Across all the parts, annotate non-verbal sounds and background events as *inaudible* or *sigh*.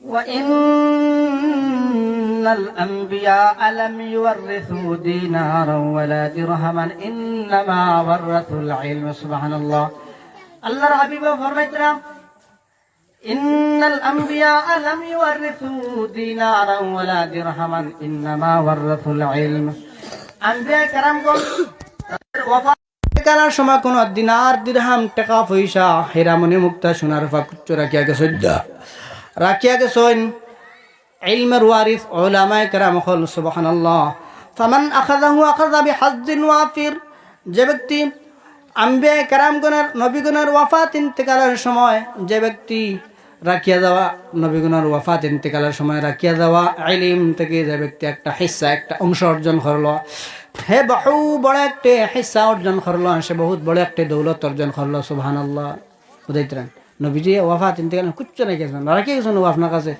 وإن الأنبياء لم يورثوا دينارا ولا درهما إنما ورثوا العلم سبحان الله الله حبيب فرمتنا إن الأنبياء لم يورثوا دينارا ولا درهما إنما ورثوا العلم أنبياء كرام colour সময় কোন দিনার দিরহাম টাকা পয়সা হেরামনি মুক্তা সোনার ফাকুচ্চ রাখিয়া গেছেন রাখিয়া গেছেন ইলমের ওয়ারিস ওলামায়ে কেরাম হল সুবহানাল্লাহ। ফামান আখাযাহু আখাযা বিহাজ্জিন ওয়াফির। যে ব্যক্তি আম্বে কেরামগণের, নবীগণের ওয়াফাত ইন্তেকালের সময়, যে ব্যক্তি রাখিয়া যাওয়া, নবীগণের ওয়াফাত ইন্তেকালের সময় রাখিয়া যাওয়া আইলিম থেকে যে ব্যক্তি একটা হিস্সা একটা অংশ অর্জন করল, হে বহু বড় একটা হিস্সা অর্জন করল, সে বহুত বড় একটা দৌলত অর্জন করল সুবহান আল্লাহ বুঝাইতেন নবীজি ওয়াফাত ইন্তেকাল কুচ্ছ নাই গেছেন রাখিয়ে গেছেন আপনার কাছে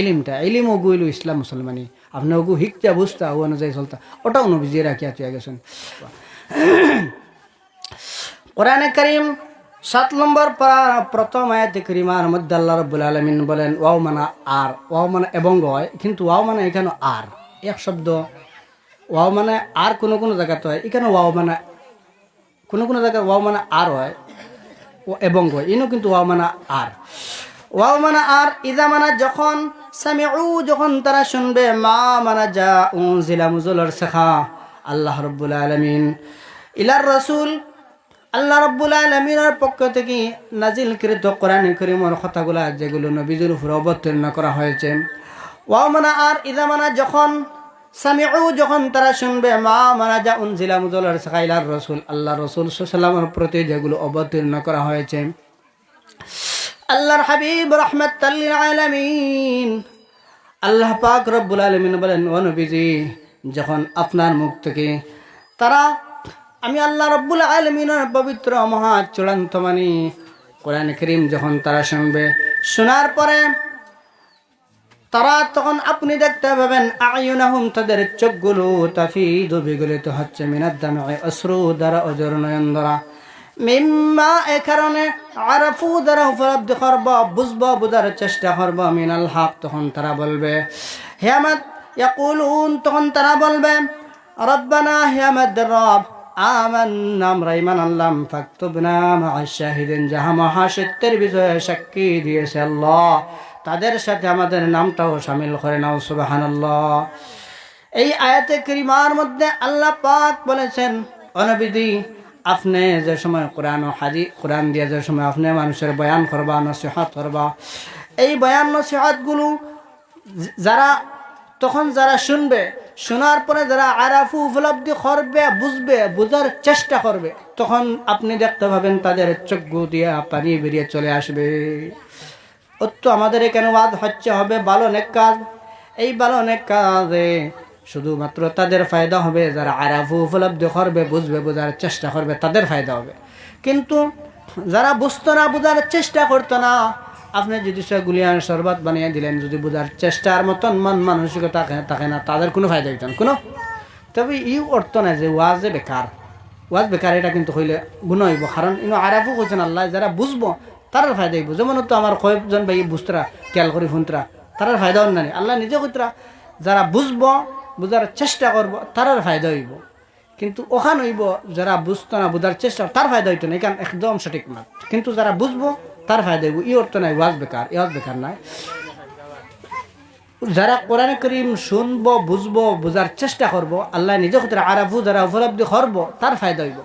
ইলিমটা, ইলিম ও গুইল ইসলাম মুসলমানি আপনি ওগু হিকতা বুঝতা ও অনুযায়ী চলতা। ওটাও নবীজি রাখিয়া চুয়া গেছেন *coughs* কোরআনে করিম সাত নম্বর পারা প্রথম আয়াতে করিমার মধ্যে আল্লাহ রব্বুল আলমিন বলেন ওয়াও মানা আর ওয়াও মানে এবং হয়, কিন্তু ওয়াও মানে এখানে আর এক শব্দ। ওয়াও মানে আর কোনো কোনো জায়গাতে হয়, এখানে ওয়াও মানে কোনো কোনো জায়গায় ওয়াও মানে আর হয়। এবং হয় ইনও কিন্তু ওয়াও মানে আর। ওয়াও মানে আর, ইদা মানে যখন সামিউ, যখন তারা শুনবে, মা মানা যা উ জিলা মুজলর শেখা, আল্লাহ রব্বুল আলমিন, ইলার রসুল, আল্লাহ রব্বুল আলমিনের পক্ষ থেকে নাজিল নাজিলকৃত কোরআন করিমর কথাগুলা, যেগুলো নবীজুল উপরে অবতীর্ণ করা হয়েছে। ওয়াও মানা আর, ইদা মানা যখন সামিউ যখন তারা শুনবে, মা মানা যা উনজিলা মুজলার সাকাইলার রসুল আল্লাহ রসুল সাল্লামের প্রতি যেগুলো অবতীর্ণ করা হয়েছে। আল্লাহর হাবিব রহমত আলামিন। আল্লাহ পাক রব্বুল আলমিন বলেন, ও নবীজি, যখন আপনার মুখ থেকে তারা, আমি আল্লাহ রব্বুল আলমিনের পবিত্র, মহা চূড়ান্ত মানি কোরআন করিম যখন তারা শুনবে, শোনার পরে তারা তখন আপনি দেখতে পাবেন আয়ুনাহুম তাদের চোখগুলো তাফি বিগলিত হচ্ছে মিনার দামে অশ্রু দ্বারা, অজর নয়ন দ্বারা। মিম্মা, এ কারণে আরফু দ্বারা উপলব্ধি করব, বুঝব, বুঝার চেষ্টা করব, মিনাল হক। তখন তারা বলবে, হে আমার ইয়াকুলুন তখন তারা বলবে, রব্বানা, হে আমাদের রব, আমান্না, আমরা ইমান আনলাম, ফাকতুবনা মাআশ শাহিদিন যাহা মহাসত্যের বিষয়ে সাক্ষী দিয়েছে আল্লাহ। তাদের সাথে আমাদের নামটাও সামিল করে নাও, সুবহানাল্লাহ। এই আয়াতে করিমার মধ্যে আল্লাহ পাক বলেছেন অনবিধি আপনি যে সময় কোরআন ও হাজি কোরআন দিয়ে যে সময় আপনি মানুষের বয়ান করবা, নসিহাত করবা, এই বয়ান, নসিহাতগুলো যারা, তখন যারা শুনবে, শোনার পরে যারা আরাফু উপলব্ধি করবে, বুঝবে, বোঝার চেষ্টা করবে, তখন আপনি দেখতে পাবেন তাদের চক্ষু দিয়ে পানি বেরিয়ে চলে আসবে। অত আমাদের এখানে ওয়াদ হচ্ছে হবে ভালো অনেক কাজ? এই ভালো অনেক কাজে শুধুমাত্র তাদের ফায়দা হবে, যারা আরাফু উপলব্ধি করবে, বুঝবে, বোঝার চেষ্টা করবে, তাদের ফায়দা হবে। কিন্তু যারা বুঝতো না, বোঝার চেষ্টা করতো না, আপনি যদি সে গুলিয়ান শরবত বানিয়ে দিলেন, যদি বোঝার চেষ্টার মতন মন মানসিকতা থাকে না, তাদের কোনো ফায়দা হইত না, কোনো? তবে ই অর্থ নাই যে ওয়াজে বেকার। ওয়াজ বেকার, এটা কিন্তু হইলে গুণ হইব। কারণ ইনো আরাফও করছেন আল্লাহ যারা বুঝব তার ফায়দা হইব যেমন তো আমার কয়েকজন ভাই বুঝতরা খেয়াল করি ফুন্তরা তারার ফায়দা অন্য আল্লাহ নিজে কইতরা যারা বুঝব বোঝার চেষ্টা করব তারার ফায়দা হইব। কিন্তু ওখান হইব যারা বুঝতো না বোঝার চেষ্টা তার ফায়দা হইতো না এখান একদম সঠিক মাত। কিন্তু যারা বুঝব তার ফায়দা হইব। ই অর্থ নাই ওয়াজ বেকার এ ওয়াজ বেকার নাই। যারা কোরআন করিম শুনব বুঝব বোঝার চেষ্টা করব আল্লাহ নিজে আরাফু যারা উপলব্ধি করব তার ফায়দা হইব।